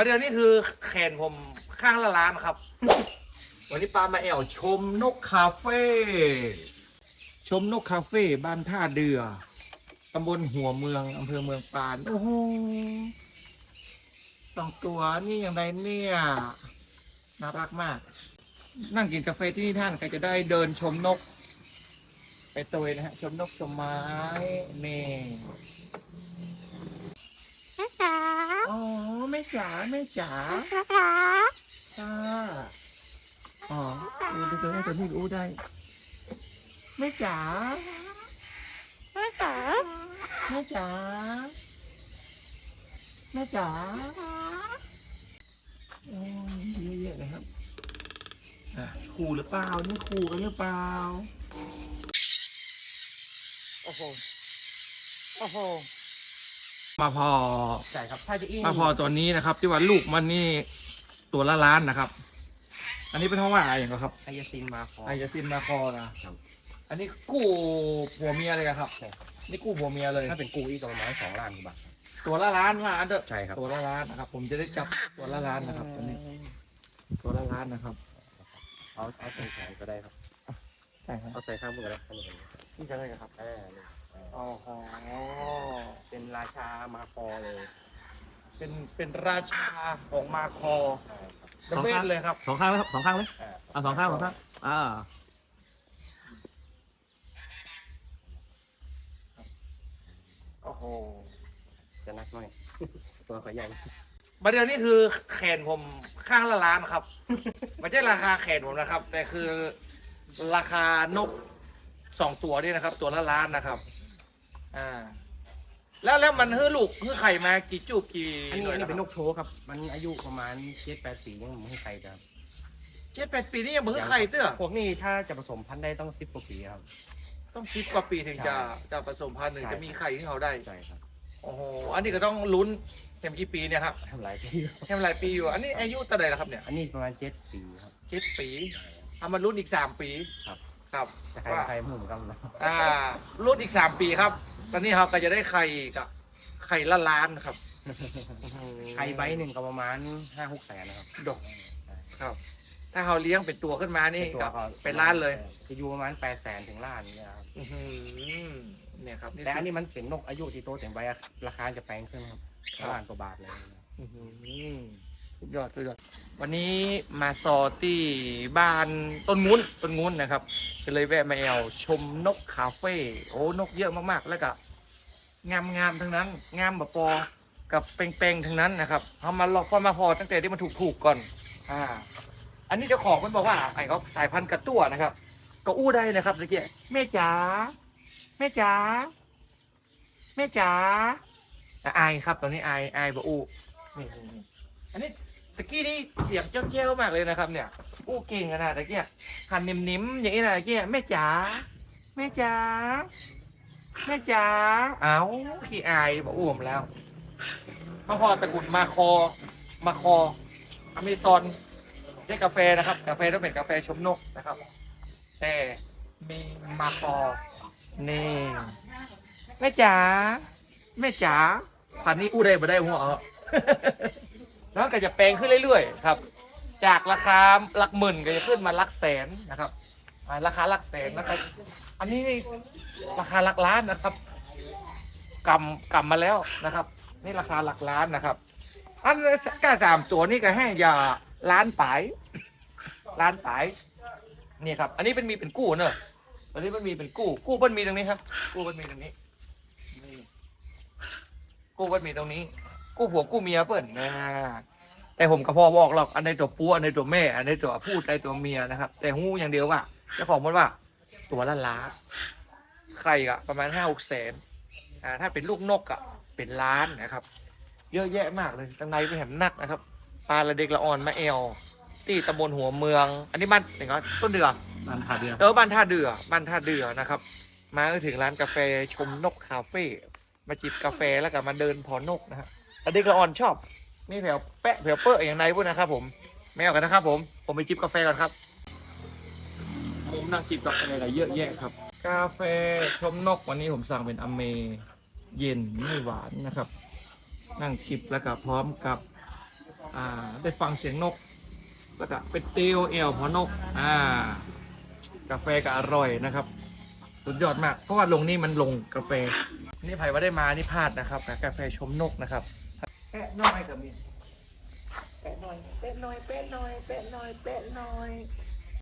ประเด็นนี้คือแขนผมข้างละล้านครับ วันนี้ปามาแอวชมนกคาเฟ่ชมนกคาเฟ่บ้านท่าเดือตำบลหัวเมืองอำเภอเมืองปานโอ้โหสองตัวนี่อย่างไรเนี่ยน่ารักมาก นั่งกินกาแฟที่นี่ท่านก็จะได้เดินชมนก ไปตัวนะฮะ ชมนกชมไม้นี่แม่จ๋า อ๋อแม่จ๋าแม่จ๋าแม่จ๋าค่ะอ๋อดูดูดูตัวนี้รู้ได้แม่จ๋าแม่จ๋าแม่จ๋าแม่จ๋าโอ้ยเยอะแยะเลยครับอะขู่หรือเปล่านี่ขู่กันหรือเปล่าโอ้โหโอ้โห มาพอใช่ครับถ้าจะอี้มาพอตัวนี้นะครับ ที่ว่าลูกมันนี่ตัวละล้านนะครับ อันนี้เป็นท้องว่าอะไรอย่างครับไอยาซินมาคอไอยาซินมาคอนะครับอันนี้กู้ผัวเมียเลยอะครับใช่ครับ นี่กู้ผัวเมียเลย ถ้าเป็นกูอีกประมาณสองล้านกว่าบาทตัวละล้านว่าอันเดอร์ใช่ครับ ตัวละล้านนะครับ ผมจะได้จับตัวละล้านนะครับตัวนี้ ตัวละล้านนะครับ เอาเอาใส่แขนก็ได้ครับ ใช่ครับเอาใส่ข้างมือก็ได้ข้างมือ ก็ได้นี่จะได้ครับอ่านี่อ่าอ๋อโหเป็นราชามาคอเลย เป็นเป็นราชาของมาคอใช่ครับเดอะเบสเลยครับสองข้างไหมครับสองข้างไหมอ่าเอาสองข้างสองข้างอ่าโอ้โหจะนักหน่อย ตัวเขาใหญ่ประเด็นนี้คือแขนผมข้างละล้านครับ ไม่ใช่ราคาแขนผมนะครับ แต่คือราคานก สองตัวนี่นะครับ ตัวละล้านนะครับ อ่า แล้วแล้วมันฮื้อลูกฮื้อไข่มากี่จูบกี่อันนี้หน่วอัยนนี้นะคเป็นนรับกโชว์ครับ มันอายุประมาณเจ็ดแปดปียังไม่ให้ใครจะเจ็ดแปดปีนี่ยังมือไข่เตื้อพวกนี้ถ้าจะผสมพันธุ์ได้ต้องสิบกว่าปีครับ ต้องสิบกว่าปีถึงจะใช่จะผสมพันธุ์หนึ่งใช่จะมีไข่ที่เขาได้ ใช่ครับโอ้โห อันนี้ก็ต้องลุ้นเต็มกี่ปีเนี่ยครับทำหลายปีแค่หลายปีอยู่ อันนี้อายุเท่าไหร่แล้วครับเนี่ยอันนี้ประมาณเจ็ดปีครับเจ็ดปีเอามารุ่นอีกสามปี ครับ ครับจะใครว่าใครหมุ่มกันนะอ่ารุ่นอีกสามปีครับ ตอนนี้เราก็จะได้ไข่กับไข่ละล้านครับใครใบหนึ่งก็ประมาณห้าหกแสนนะครับดกครับ ถ้าเราเลี้ยงเป็นตัวขึ้นมานี่ตัวก็ก็เป็นล้านเลยจะอยู่ประมาณแปดแสนถึงล้านเนี่ยครับอื้อหือเนี่ยครับแต่อันนี้มันเป็นนกอายุที่โตเต็มใบอะราคาจะแพงขึ้นครับล้านกว่าบาทเลยนะอื้อหือ สุดยอดสุดยอด วันนี้มาซอที่บ้านต้นงุ้นต้นงุ้นนะครับก็เลยแวะมาแอวชมนกคาเฟ่โอ้นกเยอะมากๆ แล้วก็งามงามทั้งนั้น งามแบบปอกับเป่งๆทั้งนั้นนะครับเขามาลอกพอมาพอตั้งแต่ที่มันถูกๆก่อนอ่าอันนี้เจ้าของมันบอกว่าไอ้เขาสายพันธุ์กระตั้วนะครับ ก็อู้ได้นะครับตะเกียแม่จ๋าแม่จ๋าแม่จ๋าอะอายครับตอนนี้อายอายบอกอู้นี่อันนี้ ตะกี้นี่เสียงเจ้าเจ้ามากเลยนะครับ เนี่ยอู้เก่งขนาดตะกียหันนิ่มๆอย่างนี้นะตะกียแม่จ๋าแม่จ๋าแม่จ๋าเอาขี้อายบอกอู้ผมแล้วมาพอตะกุดมาคอ มาคออเมซอนได้กาแฟนะครับ กาแฟต้องเป็นกาแฟชมนกนะครับ แต่มีมาคอนี่แม่จ๋าแม่จ๋าพันนี้อู้ได้มาได้หัวเอ แล้วก็จะแปลงขึ้นเรื่อยๆครับ จากราคาหลักหมื่นก็จะขึ้นมาหลักแสนนะครับอ่าราคาหลักแสนแล้วก็อันนี้นี่ราคาหลักล้านนะครับกำกำมาแล้วนะครับ นี่ราคาหลักล้านนะครับ อันก้าสามตัวนี่ก็ให้ยาล้านปลายล้านปลายนี่ครับ อันนี้เป็นมีเป็นกู้เนอะอันนี้มันมีเป็นกู้ กู้มันมีตรงนี้ครับ กู้มันมีตรงนี้กู้มันมีตรงนี้ กู้ผัวกู้เมียเปิ่นนะแต่ผมก็พอบอกหรอกอันในตัวปัวอันในตัวแม่ อันในตัวพูดในตัวเมียนะครับ แต่หู้อย่างเดียวว่าเจ้าของมันว่า ตัวละล้านไข่อะประมาณห้าหกแสนอ่าถ้าเป็นลูกนกอะเป็นล้านนะครับ เยอะแยะมากเลยข้างในเป็นแหมนักนะครับปลาละเด็กละอ่อนมาเอลที่ตำบลหัวเมือง อันนี้บ้านไหนก็ต้นเดือนันทาเดียวเออบ้านท่าเดือบ้านท่าเดือนะครับ มาก็ถึงร้านกาแฟชมนกคาเฟ่มาจิบกาแฟแล้วก็มาเดินพอนกนะฮะ เด็นี้ก็ออนชอบ นี่แผวแปะแผวเปิ้ลอย่างไรพวกนะครับผมไม่เอากันนะครับผม ผมไปจิบกาแฟก่อนครับ ผมนั่งจิบกาแฟอะไรเยอะแยะครับ กาแฟชมนกวันนี้ผมสั่งเป็นอเม เย็นไม่หวานนะครับ นั่งจิบแล้วก็พร้อมกับได้ฟังเสียงนก แล้วก็เป็นเตียวเอลพอนกอ่ากาแฟก็อร่อยนะครับ สุดยอดมากเพราะว่าลงนี่มันลงกาแฟ นี่ไผ่ว่าได้มานี่พลาดนะครับกาแฟชมนกนะครับ แปะน้อยก็มีแปะน้อยแปะน้อยแปะน้อยแปะน้อยแปะน้อย